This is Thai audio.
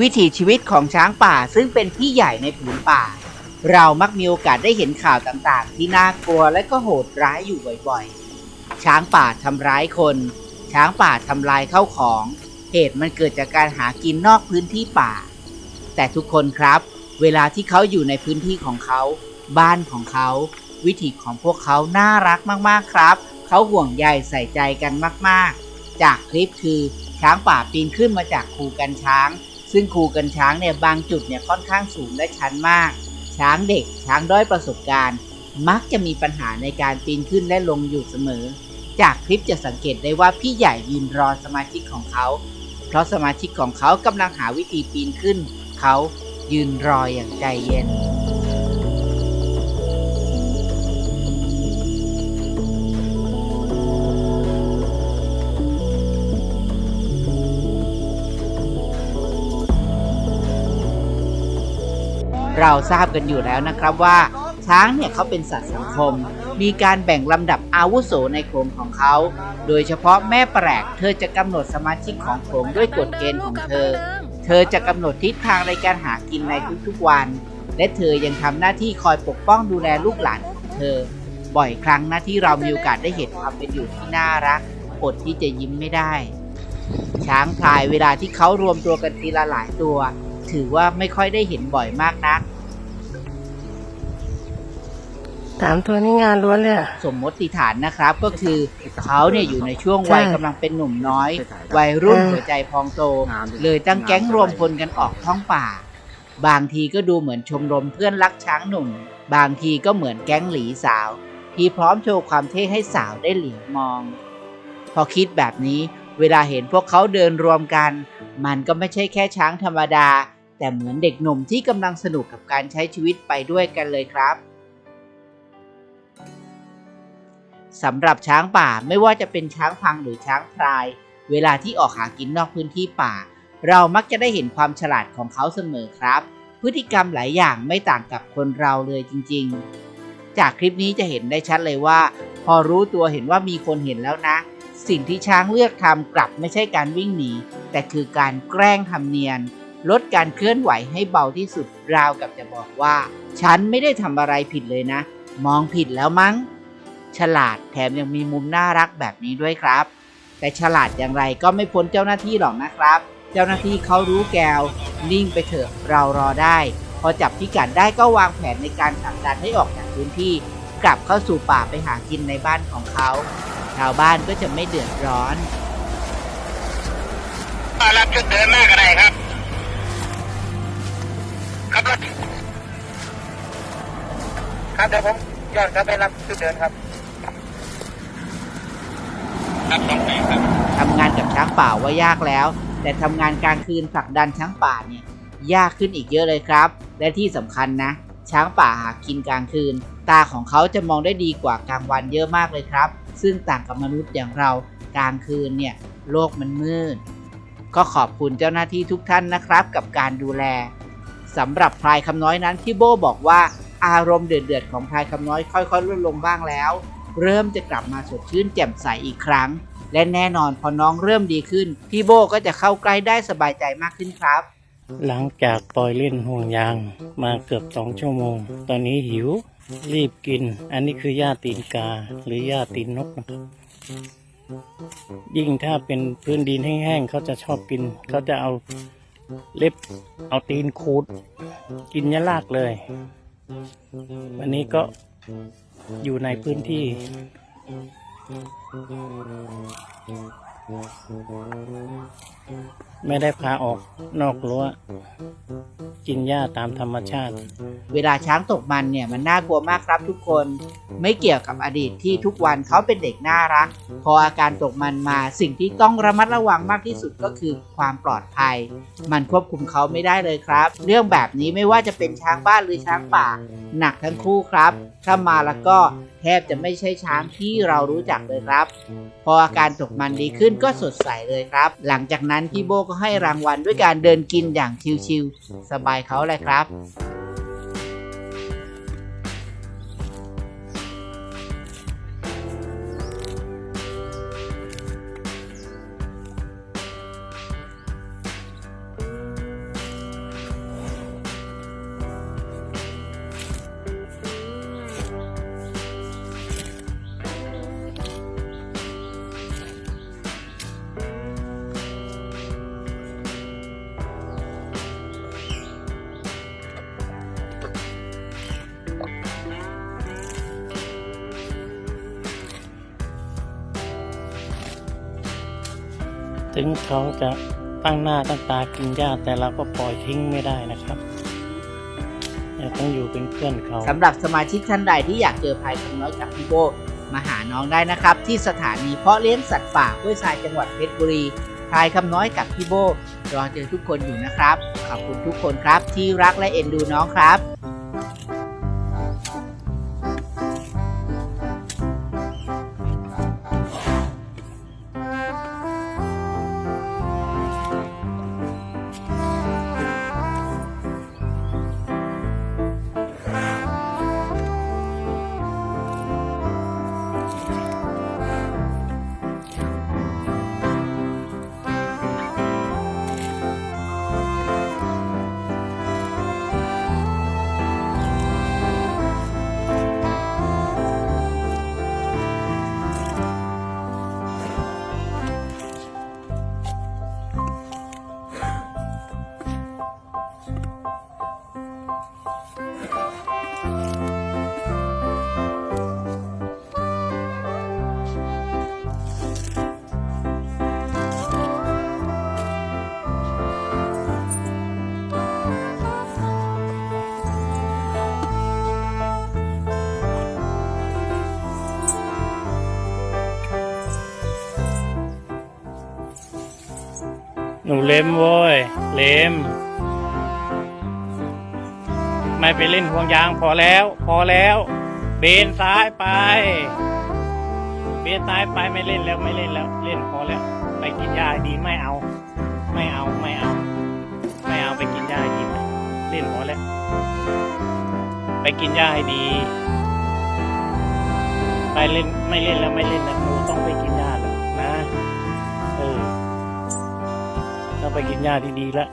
วิถีชีวิตของช้างป่าซึ่งเป็นพี่ใหญ่ในผืนป่า เรามักมีโอกาสได้เห็นข่าวต่างๆ ที่น่ากลัวและก็โหดร้ายอยู่บ่อยๆ ช้างป่าทำร้ายคน ช้างป่าทำลายเข้าของ เหตุมันเกิดจากการหากินนอกพื้นที่ป่า แต่ทุกคนครับ เวลาที่เขาอยู่ในพื้นที่ของเขา บ้านของเขา วิถีของพวกเขาน่ารักมากๆครับ เขาห่วงใยใส่ใจกันมากๆ จากคลิปคือช้างป่าปีนขึ้นมาจากคูกันช้าง ซึ่งคูกันช้างเนี่ยบางจุดเนี่ยค่อนข้างสูงและชันมาก ช้างเด็กช้างด้อยประสบการณ์ มักจะมีปัญหาในการปีนขึ้นและลงอยู่เสมอ จากคลิปจะสังเกตได้ว่าพี่ใหญ่ยืนรอสมาชิกของเขา เพราะสมาชิกของเขากำลังหาวิธีปีนขึ้น เขายืนรออย่างใจเย็น เราทราบกันอยู่แล้วนะครับว่าช้างเนี่ยเขาเป็นสัตว์สังคม มีการแบ่งลำดับอาวุโสในโขลงของเขา โดยเฉพาะแม่แปลกเธอจะกำหนดสมาชิกของโขลงด้วยกฎเกณฑ์ของเธอ เธอจะกำหนดทิศทางในการหากินในทุกๆวัน และเธอยังทำหน้าที่คอยปกป้องดูแลลูกหลานของเธอ บ่อยครั้งนะที่เรามีโอกาสได้เห็นความเป็นอยู่ที่น่ารักอดที่จะยิ้มไม่ได้ ช้างพลายเวลาที่เขารวมตัวกันทีละหลายตัว ถือว่าไม่ค่อยได้เห็นบ่อยมากนัก สามตัวนี้งานล้วนเลยอะสมมติฐานนะครับก็คือเขาเนี่ยอยู่ในช่วงวัยใช่กำลังเป็นหนุ่มน้อย วัยรุ่นเออหัวใจพองโต เลยตั้งแก๊งรวมพลกันออกท้องป่า บางทีก็ดูเหมือนชมรมเพื่อนรักช้างหนุ่ม บางทีก็เหมือนแก๊งหลีสาว ที่พร้อมโชว์ความเท่ให้สาวได้เหลียวมอง พอคิดแบบนี้เวลาเห็นพวกเขาเดินรวมกัน มันก็ไม่ใช่แค่ช้างธรรมดา แต่เหมือนเด็กหนุ่มที่กำลังสนุกกับการใช้ชีวิตไปด้วยกันเลยครับสำหรับช้างป่าไม่ว่าจะเป็นช้างพังหรือช้างพลาย เวลาที่ออกหากินนอกพื้นที่ป่า เรามักจะได้เห็นความฉลาดของเขาเสมอครับ พฤติกรรมหลายอย่างไม่ต่างกับคนเราเลยจริง ๆ จากคลิปนี้จะเห็นได้ชัดเลยว่า พอรู้ตัวเห็นว่ามีคนเห็นแล้วนะ สิ่งที่ช้างเลือกทำกลับไม่ใช่การวิ่งหนี แต่คือการแกล้งทำเนียน ลดการเคลื่อนไหวให้เบาที่สุดราวกับจะบอกว่า ฉันไม่ได้ทำอะไรผิดเลยนะ มองผิดแล้วมั้ง ฉลาดแถมยังมีมุมน่ารักแบบนี้ด้วยครับ แต่ฉลาดอย่างไรก็ไม่พ้นเจ้าหน้าที่หรอกนะครับ เจ้าหน้าที่เขารู้แกว นิ่งไปเถอะเรารอได้ พอจับพิกัดได้ก็วางแผนในการผลักดันให้ออกจากพื้นที่ กลับเข้าสู่ป่าไปหากินในบ้านของเขาชาวบ้านก็จะไม่เดือดร้อนรับชุดเดินมากอะไรครับ ครับเดี๋ยวผมย้อนกลับไปรับชุดเดินครับ ครับสองแปดครับทำงานกับช้างป่าว่ายากแล้ว แต่ทำงานกลางคืนผลักดันช้างป่าเนี่ยยากขึ้นอีกเยอะเลยครับ และที่สำคัญนะ ช้างป่าหากินกลางคืน ตาของเขาจะมองได้ดีกว่ากลางวันเยอะมากเลยครับ ซึ่งต่างกับมนุษย์อย่างเรากลางคืนเนี่ยโลกมันมืด ก็ขอบคุณเจ้าหน้าที่ทุกท่านนะครับ กับการดูแลสำหรับพลายคำน้อยนั้นพี่โบบอกว่า อารมณ์เดือดๆของพลายคำน้อยค่อยๆลดลงบ้างแล้ว เริ่มจะกลับมาสดชื่นแจ่มใสอีกครั้ง และแน่นอนพอน้องเริ่มดีขึ้น พี่โบก็จะเข้าใกล้ได้สบายใจมากขึ้นครับ หลังจากปล่อยเล่นห่วงยางมาเกือบสองชั่วโมง ตอนนี้หิว รีบกิน อันนี้คือหญ้าตีนกาหรือหญ้าตีนนกนะครับยิ่งถ้าเป็นพื้นดินแห้งๆเขาจะชอบกิน เขาจะเอาเล็บเอาตีนขูด กินยะลากเลย วันนี้ก็อยู่ในพื้นที่ ไม่ได้พาออกนอกรั้ว กินหญ้าตามธรรมชาติ เวลาช้างตกมันเนี่ยมันน่ากลัวมากครับทุกคน ไม่เกี่ยวกับอดีตที่ทุกวันเขาเป็นเด็กน่ารัก พออาการตกมันมาสิ่งที่ต้องระมัดระวังมากที่สุดก็คือความปลอดภัย มันควบคุมเขาไม่ได้เลยครับ เรื่องแบบนี้ไม่ว่าจะเป็นช้างบ้านหรือช้างป่า หนักทั้งคู่ครับ ถ้ามาแล้วก็แทบจะไม่ใช่ช้างที่เรารู้จักเลยครับ พออาการตกมันดีขึ้นก็สดใสเลยครับ หลังจากนั้นพี่โบก็ให้รางวัลด้วยการเดินกินอย่างชิวๆสบายเขาเลยครับ ถึงเขาจะตั้งหน้าตั้งตากินหญ้าแต่เราก็ปล่อยทิ้งไม่ได้นะครับต้องอยู่เป็นเพื่อนเขาสำหรับสมาชิกท่านใดที่อยากเจอพายคำน้อยกับพี่โบมาหาน้องได้นะครับ ที่สถานีเพาะเลี้ยงสัตว์ป่าห้วยทรายจังหวัดเพชรบุรีพายคำน้อยกับพี่โบรอเจอทุกคนอยู่นะครับ ขอบคุณทุกคนครับที่รักและเอ็นดูน้องครับ หนูเล็มโว้ย เล็ม ไม่ไปเล่นห่วงยางพอแล้ว พอแล้ว เบนซ้ายไป เบนซ้ายไปไม่เล่นแล้วไม่เล่นแล้ว เล่นพอแล้ว ไปกินยาดีไม่เอา ไม่เอาไม่เอา ไม่เอาไปกินยาดีเล่นพอแล้ว ไปกินยาให้ดี ไปเล่นไม่เล่นแล้วไม่เล่นแล้วหนูต้องไปกิน ไปกินหญ้าดีๆแล้ว